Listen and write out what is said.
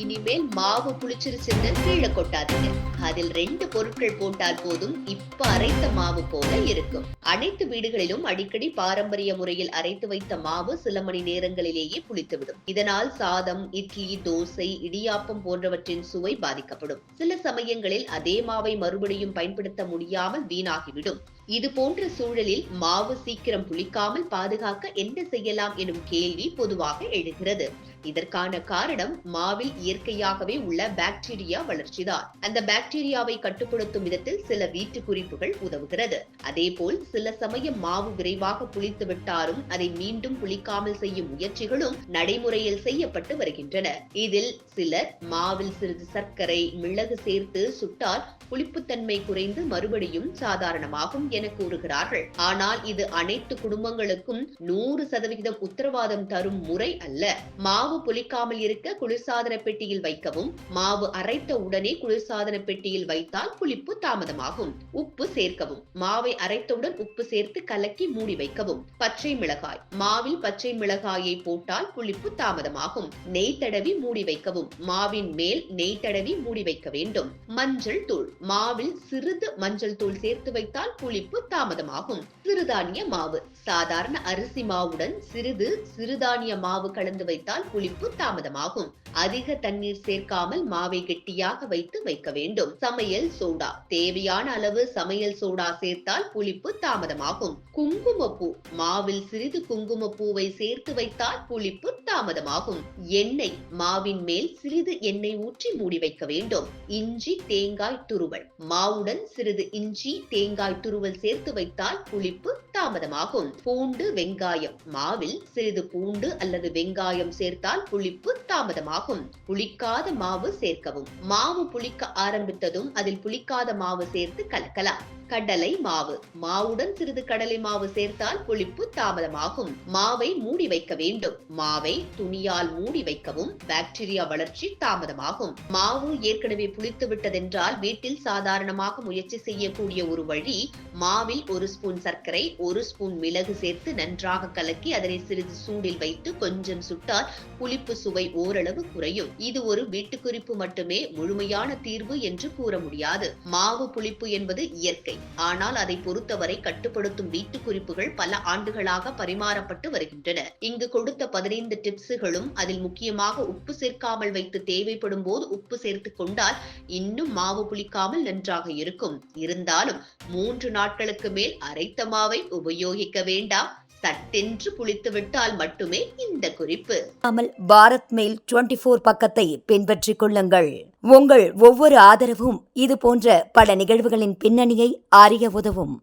இனிமேல் மாவு புளிச்சிருச்சுன்னு கீழே கொட்டாதீங்க. அதில் ரெண்டு பொருட்கள் போட்டால் போதும். இப்ப அரைத்த மாவு போல இருக்கும். அனைத்து வீடுகளிலும் அடிக்கடி பாரம்பரிய முறையில் அரைத்து வைத்த மாவு சில மணி நேரங்களிலேயே புளித்துவிடும். இதனால் சாதம் இட்லி தோசை இடியாப்பம் போன்றவற்றின் சுவை பாதிக்கப்படும். சில சமயங்களில் அதே மாவை மறுபடியும் பயன்படுத்த முடியாமல் வீணாகிவிடும். இது போன்ற சூழலில் மாவு சீக்கிரம் புளிக்காமல் பாதுகாக்க என்ன செய்யலாம் எனும் கேள்வி பொதுவாக எழுகிறது. இதற்கான காரணம் மாவில் இயற்கையாகவே உள்ள பாக்டீரியா வளர்ச்சிதான். அந்த பாக்டீரியாவை கட்டுப்படுத்தும் விதத்தில் சில வீட்டு குறிப்புகள் உதவுகிறது. அதேபோல் சில சமயம் மாவு விரைவாக புளித்து விட்டாலும் அதை மீண்டும் புளிக்காமல் செய்யும் முயற்சிகளும் நடைமுறையில் செய்யப்பட்டு வருகின்றன. இதில் சிலர் மாவில் சிறிது சர்க்கரை மிளகு சேர்த்து சுட்டால் புளிப்புத்தன்மை குறைந்து மறுபடியும் சாதாரணமாகும் என கூறுகிறார்கள். ஆனால் இது அனைத்து குடும்பங்களுக்கும் நூறு சதவிகிதம் உத்தரவாதம் தரும் முறை அல்ல. மாவு புளிக்காமல் இருக்க குளிர்சாதன பெட்டியில் வைக்கவும். மாவு அரைத்த உடனே குளிர்சாதன பெட்டியில் வைத்தால் புளிப்பு தாமதமாகும். உப்பு சேர்க்கவும். மாவை அரைத்தவுடன் உப்பு சேர்த்து கலக்கி மூடி வைக்கவும். பச்சை மிளகாய். மாவில் பச்சை மிளகாயை போட்டால் புளிப்பு தாமதமாகும். நெய் தடவி மூடி வைக்கவும். மாவின் மேல் நெய் தடவி மூடி வைக்க வேண்டும். மஞ்சள் தூள். மாவில் சிறிது மஞ்சள் தூள் சேர்த்து வைத்தால் புளிப்பு தாமதமாகும். சிறுதானிய மாவு. சாதாரண அரிசி மாவுடன் சிறிது சிறுதானிய மாவு கலந்து வைத்தால் புளிப்பு தாமதமாகும். அதிக தண்ணீர் சேர்க்காமல் மாவை கெட்டியாக வைத்து வைக்க வேண்டும். சமையல் சோடா. தேவையான அளவு சமையல் சோடா சேர்த்தால் புளிப்பு தாமதமாகும். குங்குமப்பூ. மாவில் சிறிது குங்குமப்பூவை சேர்த்து வைத்தால் புளிப்பு தாமதமாகும். எண்ணெய். மாவின் மேல் சிறிது எண்ணெய் ஊற்றி மூடி வைக்க வேண்டும். இஞ்சி தேங்காய் துருவல். மாவுடன் சிறிது இஞ்சி தேங்காய் துருவல் சேர்த்து வைத்தால் புளிப்பு தாமதமாகும். பூண்டு வெங்காயம். மாவில் சிறிது பூண்டு அல்லது வெங்காயம் சேர்த்தால் புளிப்பு தாமதமாகும். புளிக்காத மாவு சேர்க்கவும். மாவு புளிக்க ஆரம்பித்ததும் அதில் புளிக்காத மாவு சேர்த்து கலக்கலாம். கடலை மாவு. மாவுடன் சிறிது கடலை மாவு சேர்த்தால் புளிப்பு தாமதமாகும். மாவை மூடி வைக்க வேண்டும். மாவை துணியால் மூடி வைக்கவும் பாக்டீரியா வளர்ச்சி தாமதமாகும். மாவு ஏற்கனவே புளித்து விட்டதென்றால் வீட்டில் சாதாரணமாக முயற்சி செய்யக்கூடிய ஒரு வழி மாவில் ஒரு ஸ்பூன் சர்க்கரை ஒரு ஸ்பூன் மிளகு சேர்த்து நன்றாக கலக்கி அதனை சிறிது சூடில் வைத்து கொஞ்சம் சுட்டால் புளிப்பு சுவை ஓரளவு குறையும். இது ஒரு வீட்டுக்குறிப்பு மட்டுமே முழுமையான தீர்வு என்று கூற முடியாது. மாவு புளிப்பு என்பது இயற்கை. ஆனால் அதை பொறுத்தவரை கட்டுப்படுத்தும் வீட்டு குறிப்புகள் பல ஆண்டுகளாக பரிமாறப்பட்டு வருகின்றன. இங்கு கொடுத்த பதினைந்து டிப்ஸுகளும் அதில் முக்கியமாக உப்பு சேர்க்காமல் வைத்து தேவைப்படும் போது உப்பு சேர்த்துக் கொண்டால் இன்னும் மாவு புளிக்காமல் நன்றாக இருக்கும். இருந்தாலும் மூன்று நாட்களுக்கு மேல் அரைத்த மாவை உபயோகிக்க வேண்டாம். சட்டென்று புளித்து விட்டால் மட்டுமே இந்த குறிப்பு. அமல் பாரத் மெயில் டுவெண்டி ஃபோர் பக்கத்தை பின்பற்றிக் கொள்ளுங்கள். உங்கள் ஒவ்வொரு ஆதரவும் இது போன்ற பல நிகழ்வுகளின் பின்னணியை அறிய உதவும்.